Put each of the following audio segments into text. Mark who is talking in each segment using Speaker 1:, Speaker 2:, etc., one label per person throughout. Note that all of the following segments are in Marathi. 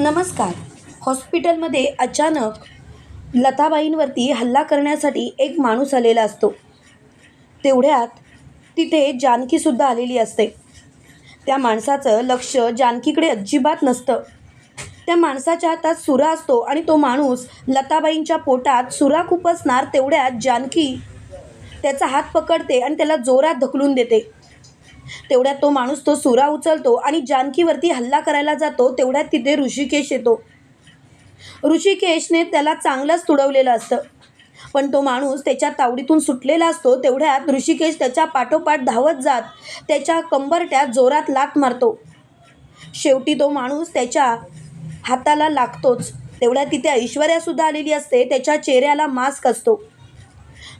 Speaker 1: नमस्कार. हॉस्पिटलमध्ये अचानक लताबाईंवरती हल्ला करण्यासाठी एक माणूस आलेला असतो. तेवढ्यात तिथे जानकीसुद्धा आलेली असते. त्या माणसाचं लक्ष जानकीकडे अजिबात नसतं. त्या माणसाच्या हातात सुरा असतो आणि तो माणूस लताबाईंच्या पोटात सुरा खुपसणार तेवढ्यात जानकी त्याचा हात पकडते आणि त्याला जोरात ढकलून देते. तेवढ्यात तो माणूस तो सुरा उचलतो आणि जानकीवरती हल्ला करायला जातो तेवढ्यात तिथे ऋषिकेश येतो. ऋषिकेशने त्याला चांगलंच तुडवलेलं असतं. पण तो माणूस त्याच्या तावडीतून सुटलेला असतो तेवढ्यात ऋषिकेश त्याच्या पाठोपाठ धावत जात त्याच्या कंबरट्यात जोरात लात मारतो. शेवटी तो माणूस त्याच्या हाताला लागतोच. तेवढ्या तिथे ऐश्वर्यासुद्धा आलेली असते त्याच्या चेहऱ्याला मास्क असतो.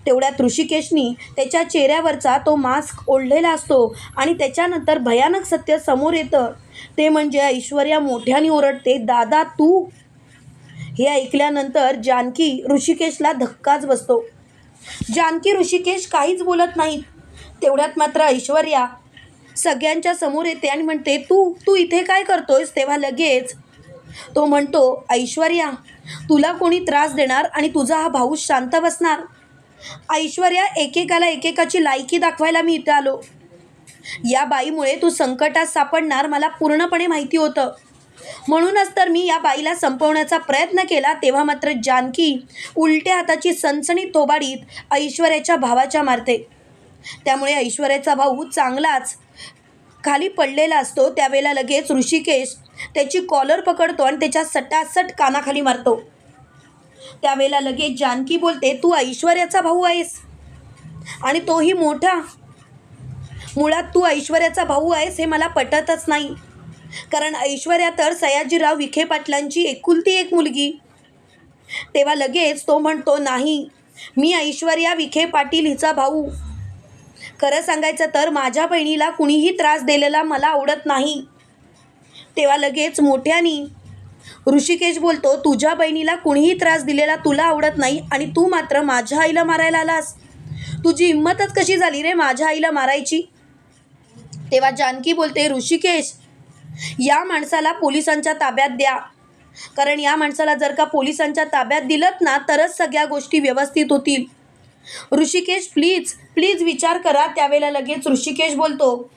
Speaker 1: तेवढ्यात ऋषिकेशनी त्याच्या चेहऱ्यावरचा तो मास्क ओढलेला असतो आणि त्याच्यानंतर भयानक सत्य समोर येतं. ते म्हणजे ऐश्वर्या मोठ्याने ओरडते दादा तू? हे ऐकल्यानंतर जानकी ऋषिकेशला धक्काच बसतो. जानकी ऋषिकेश काहीच बोलत नाहीत. तेवढ्यात मात्र ऐश्वर्या सगळ्यांच्या समोर येते आणि म्हणते तू तू इथे काय करतोयस? तेव्हा लगेच तो म्हणतो ऐश्वर्या तुला कोणी त्रास देणार आणि तुझा हा भाऊ शांत बसणार. ऐश्वर्या एकेकाला एकेकाची लायकी दाखवायला मी इथं आलो. या बाईमुळे तू संकटात सापडणार मला पूर्णपणे माहिती होतं. म्हणूनच तर मी या बाईला संपवण्याचा प्रयत्न केला तेव्हा मात्र जानकी उलट्या हाताची सणसणीत थोबाडीत ऐश्वर्याच्या भावाच्या मारते. त्यामुळे ऐश्वर्याचा भाऊ चांगलाच खाली पडलेला असतो त्यावेळेला लगेच ऋषिकेश त्याची कॉलर पकडतो आणि त्याच्या सटासट कानाखाली मारतो. त्यावेळेला लगेच जानकी बोलते तू ऐश्वर्याचा भाऊ आहेस. आणि तोही मोठा. मुळात तू ऐश्वर्याचा भाऊ आहेस हे मला पटतच नाही. कारण ऐश्वर्या तर सयाजीराव विखे पाटलांची एकुलती एक मुलगी. तेव्हा लगेच तो म्हणतो नाही मी ऐश्वर्या विखे पाटील हिचा भाऊ. खरं सांगायचं तर माझ्या बहिणीला कुणीही त्रास दिलेला मला आवडत नाही. तेव्हा लगेच मोठ्यानी ऋषिकेश बोलतो तुझ्या बहिणीला कुणीही त्रास दिलेला तुला आवडत नाही आणि तू मात्र माझ्या आईला मारायला आलास. तुझी हिंमतच कशी झाली रे माझ्या आईला मारायची? तेव्हा जानकी बोलते ऋषिकेश या माणसाला पोलिसांच्या ताब्यात द्या. कारण या माणसाला जर का पोलिसांच्या ताब्यात दिलत ना तरच सगळ्या गोष्टी व्यवस्थित होतील. ऋषिकेश प्लीज प्लीज विचार करा. त्यावेळेला लगेच ऋषिकेश बोलतो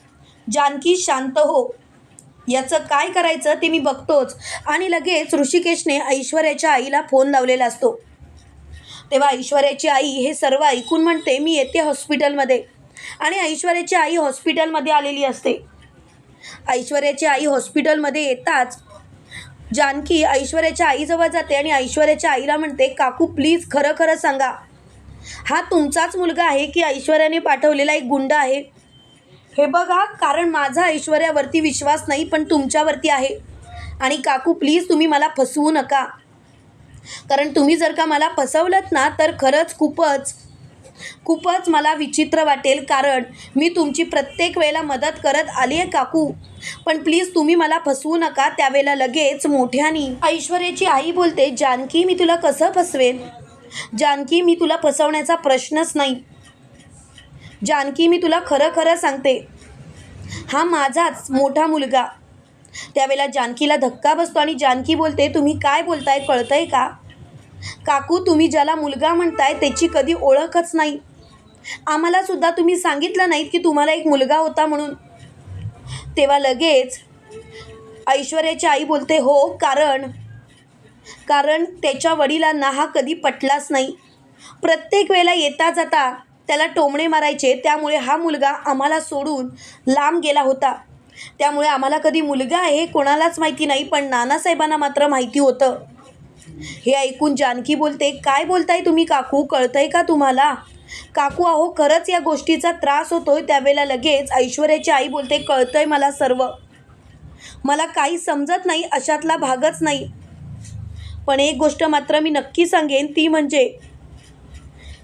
Speaker 1: जानकी शांत हो. याचं काय करायचं ते मी बघतोच. आणि लगेच ऋषिकेशने ऐश्वर्याच्या आईला फोन लावलेला असतो. तेव्हा ऐश्वर्याची आई हे सर्व ऐकून म्हणते मी येते हॉस्पिटलमध्ये. आणि ऐश्वर्याची आई हॉस्पिटलमध्ये आलेली असते. ऐश्वर्याची आई हॉस्पिटलमध्ये येताच जानकी ऐश्वर्याच्या आईजवळ जाते आणि ऐश्वर्याच्या आईला म्हणते काकू प्लीज खरं खरं सांगा. हा तुमचाच मुलगा आहे की ऐश्वर्याने पाठवलेला एक गुंड आहे? हे बघा कारण माझा ऐश्वर्यावरती विश्वास नाही पण तुमच्यावरती आहे. आणि काकू प्लीज तुम्ही मला फसवू नका. कारण तुम्ही जर का मला फसवलंत ना तर खरंच खूपच खूपच मला विचित्र वाटेल. कारण मी तुमची प्रत्येक वेळेला मदत करत आली आहे काकू. पण प्लीज तुम्ही मला फसवू नका त्यावेळेला लगेच मोठ्यानी. ऐश्वर्याची आई बोलते जानकी मी तुला कसं फसवेन? जानकी मी तुला फसवण्याचा प्रश्नच नाही. जानकी मी तुला खरं खरं सांगते. हा माझाच मोठा मुलगा. त्यावेळेला जानकीला धक्का बसतो आणि जानकी बोलते तुम्ही काय बोलताय कळतंय का? काकू तुम्ही ज्याला मुलगा म्हणताय त्याची कधी ओळखच नाही. आम्हाला सुद्धा तुम्ही सांगितलं नाहीत की तुम्हाला एक मुलगा होता म्हणून. तेव्हा लगेच ऐश्वर्याची आई बोलते हो कारण कारण त्याच्या वडिलांना हा कधी पटलाच नाही. प्रत्येक वेळेला येता जाता त्याला टोमणे मारायचे त्यामुळे हा मुलगा आम्हाला सोडून लांब गेला होता. त्यामुळे आम्हाला कधी मुलगा आहे कोणालाच माहिती नाही पण नानासाहेबांना मात्र माहिती होतं. हे ऐकून जानकी बोलते काय बोलताय तुम्ही काकू? कळतंय का तुम्हाला? काकू अहो खरंच या गोष्टीचा त्रास होतोय. त्यावेळेला लगेच ऐश्वर्याची आई बोलते कळतंय मला सर्व. मला काही समजत नाही अशातला भागच नाही. पण एक गोष्ट मात्र मी नक्की सांगेन ती म्हणजे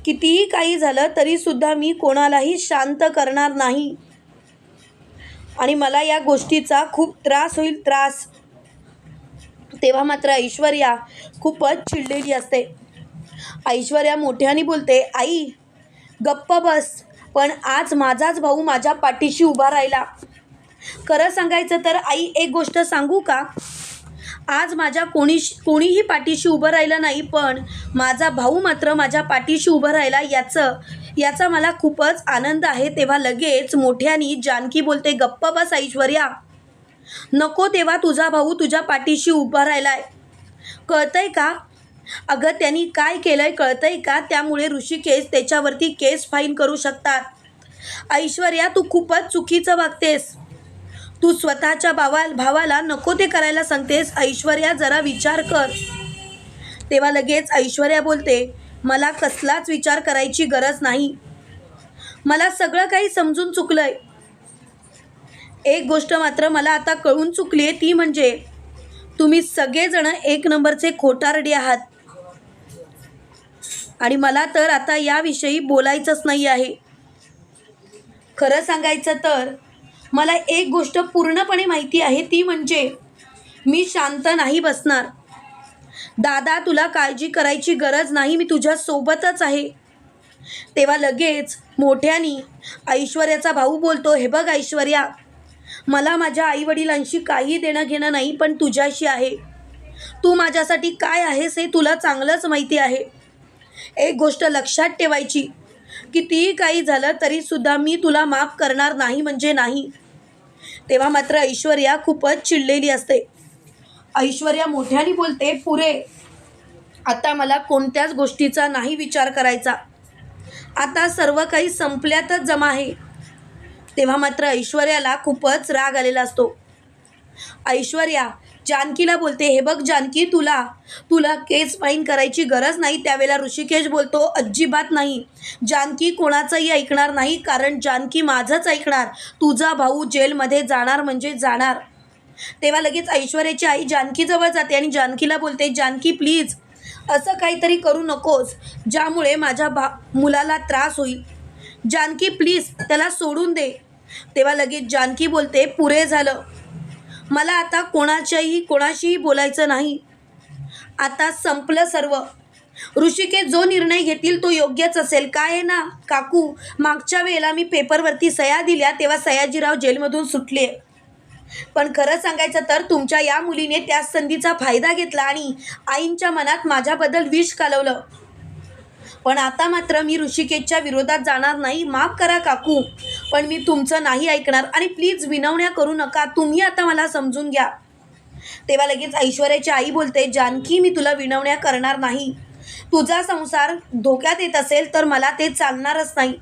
Speaker 1: कितीही काही झालं तरीसुद्धा मी कोणालाही शांत करणार नाही. आणि मला या गोष्टीचा खूप त्रास होईल त्रास. तेव्हा मात्र ऐश्वर्या खूपच चिडलेली असते. ऐश्वर्या मोठ्याने बोलते आई गप्प बस पण आज माझाच भाऊ माझ्या पाठीशी उभा राहिला. खरं सांगायचं तर आई एक गोष्ट सांगू का? आज माझ्या कोणी कोणीही पाठीशी उभं राहिलं नाही पण माझा भाऊ मात्र माझ्या पाठीशी उभं राहिला. याचं याचा मला खूपच आनंद आहे. तेव्हा लगेच मोठ्यानी जानकी बोलते गप्प बस ऐश्वर्या. नको तेव्हा तुझा भाऊ तुझ्या पाठीशी उभा राहिलाय. कळतंय का? अगं त्यांनी काय केलंय कळतंय का? त्यामुळे ऋषिकेश त्याच्यावरती केस फाईन करू शकतात. ऐश्वर्या तू खूपच चुकीचं वागतेस. तू स्वतःच्या भावा भावाला नको ते करायला सांगतेस. ऐश्वर्या जरा विचार कर. तेव्हा लगेच ऐश्वर्या बोलते मला कसलाच विचार करायची गरज नाही. मला सगळं काही समजून चुकलंय. एक गोष्ट मात्र मला आता कळून चुकली आहे ती म्हणजे तुम्ही सगळेजण एक नंबरचे खोटारडी आहात. आणि मला तर आता याविषयी बोलायचंच नाही आहे खरं सांगायचं तर मला एक गोष्ट पूर्णपणे माहिती आहे ती म्हणजे मी शांत नाही बसणार. दादा तुला काळजी करायची गरज नाही मी तुझ्यासोबतच आहे. तेव्हा लगेच मोठ्यानी ऐश्वर्याचा भाऊ बोलतो हे बघ ऐश्वर्या मला माझ्या आईवडिलांशी काही देणं घेणं नाही पण तुझ्याशी आहे. तू माझ्यासाठी काय आहेस हे तुला चांगलंच माहिती आहे. एक गोष्ट लक्षात ठेवायची. कितीही काही झालं तरीसुद्धा मी तुला माफ करणार नाही म्हणजे नाही. तेव्हा मात्र ऐश्वर्या खूपच चिडलेली असते. ऐश्वर्या मोठ्याने बोलते पुरे आता मला कोणत्याच गोष्टीचा नाही विचार करायचा. आता सर्व काही संपल्यातच जमा आहे. तेव्हा मात्र ऐश्वर्याला खूपच राग आलेला असतो. ऐश्वर्या जानकीला बोलते हे बघ जानकी तुला तुला केस फाईन करायची गरज नाही त्यावेळेला ऋषिकेश बोलतो अजिबात नाही. जानकी कोणाचंही ऐकणार नाही कारण जानकी माझंच ऐकणार. तुझा भाऊ जेलमध्ये जाणार म्हणजे जाणार. तेव्हा लगेच ऐश्वर्याची आई जानकीजवळ जाते आणि जानकीला बोलते जानकी प्लीज असं काहीतरी करू नकोस ज्यामुळे माझ्या भा मुलाला त्रास होईल. जानकी प्लीज त्याला सोडून दे. तेव्हा लगेच जानकी बोलते पुरे झालं. मला आता कोणाच्याही कोणाशीही बोलायचं नाही. आता संपलं सर्व. ऋषिकेश जो निर्णय घेतील तो योग्यच असेल. काय आहे ना काकू? मागच्या वेळेला मी पेपरवरती सह्या दिल्या तेव्हा सयाजीराव जेलमधून सुटले. पण खरं सांगायचं तर तुमच्या या मुलीने त्या संधीचा फायदा घेतला आणि आईंच्या मनात माझ्याबद्दल विष कालवलं. पण आता मात्र मी ऋषिकेशच्या विरोधात जाणार नाही. माफ करा काकू. पण मी तुमचं नाही ऐकणार आणि प्लीज विनवण्या करू नका. तुम्ही आता मला समजून घ्या. तेव्हा लगेच ऐश्वर्याची आई बोलते जानकी मी तुला विनवण्या करणार नाही. तुझा संसार धोक्यात येत असेल तर मला ते चालणारच नाही.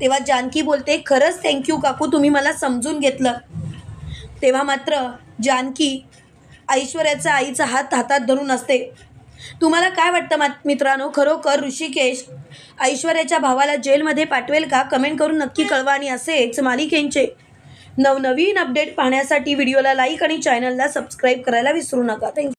Speaker 1: तेव्हा जानकी बोलते खरंच थँक्यू काकू तुम्ही मला समजून घेतलं. तेव्हा मात्र जानकी ऐश्वर्याचा आईचा हात हातात धरून असते. तुम्हाला काय वाटतं मात मित्रांनो? खरोखर ऋषिकेश ऐश्वर्याच्या भावाला जेलमध्ये पाठवेल का? कमेंट करून नक्की कळवा आणि असेच मालिकेंचे नवनवीन अपडेट पाहण्यासाठी व्हिडिओला लाईक आणि चॅनलला सबस्क्राईब करायला विसरू नका. थँक्यू